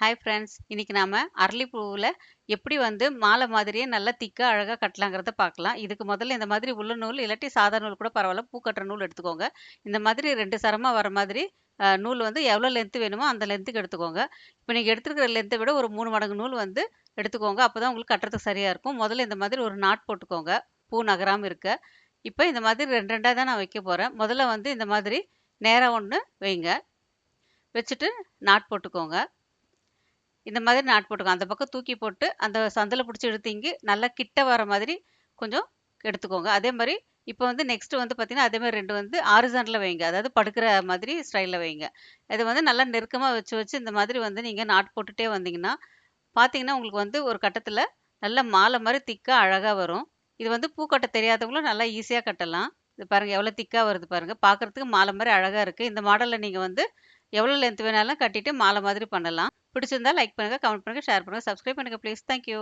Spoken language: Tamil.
ஹாய் ஃப்ரெண்ட்ஸ் இன்னைக்கு நாம் அரளிப்பூவில் எப்படி வந்து மாலை மாதிரியே நல்லா திக்காக அழகாக கட்டலாங்கிறத பார்க்கலாம். இதுக்கு முதல்ல இந்த மாதிரி உள்ள நூல் இல்லாட்டி சாதா நூல் கூட பரவாயில்ல. பூ கட்டுற நூல் எடுத்துக்கோங்க. இந்த மாதிரி ரெண்டு சரமாக வர மாதிரி நூல் வந்து எவ்வளோ லென்த்து வேணுமோ அந்த லென்த்துக்கு எடுத்துக்கோங்க. இப்போ நீங்கள் எடுத்துருக்கிற லென்த்தை விட ஒரு மூணு மடங்கு நூல் வந்து எடுத்துக்கோங்க. அப்போ தான் உங்களுக்கு கட்டுறதுக்கு சரியாக இருக்கும். முதல்ல இந்த மாதிரி ஒரு நாட் போட்டுக்கோங்க. பூ நகராமல் இருக்க. இப்போ இந்த மாதிரி ரெண்டு ரெண்டாக தான் நான் வைக்க போகிறேன் முதல்ல வந்து இந்த மாதிரி நேராக ஒன்று வைங்க. வச்சுட்டு நாட் போட்டுக்கோங்க. இந்த மாதிரி நாட் போட்டுக்கோங்க அந்த பக்கம் தூக்கி போட்டு அந்த சந்தில் பிடிச்சி இழுத்தீங்க நல்லா கிட்ட வர மாதிரி கொஞ்சம் எடுத்துக்கோங்க. அதே மாதிரி இப்போ வந்து நெக்ஸ்ட் வந்து பார்த்தீங்கன்னா அதே மாதிரி ரெண்டு வந்து ஆரிசானில் வைங்க. அதாவது படுக்கிற மாதிரி ஸ்டைலில் வைங்க. இது வந்து நல்லா நெருக்கமாக வச்சு வச்சு இந்த மாதிரி வந்து நீங்கள் நாட் போட்டுகிட்டே வந்தீங்கன்னா பார்த்தீங்கன்னா உங்களுக்கு வந்து ஒரு கட்டத்தில் நல்ல மாலை மாதிரி திக்காக அழகாக வரும். இது வந்து பூ கட்ட தெரியாதவங்களும் நல்லா ஈஸியாக கட்டலாம். இது பாருங்கள் எவ்வளோ திக்காக வருது பாருங்கள் பார்க்குறதுக்கு மாலை மாதிரி அழகாக இருக்குது இந்த மாடலில் நீங்கள் வந்து எவ்வளோ லென்த் வேணாலும் கட்டிட்டு மாலை மாதிரி பண்ணலாம். பிடிச்சிருந்தா லைக் பண்ணுங்கள் கமெண்ட் பண்ணுங்கள் ஷேர் பண்ணுங்கள் சப்ஸ்கிரைப் பண்ணுங்கள் ப்ளீஸ் தேங்க்யூ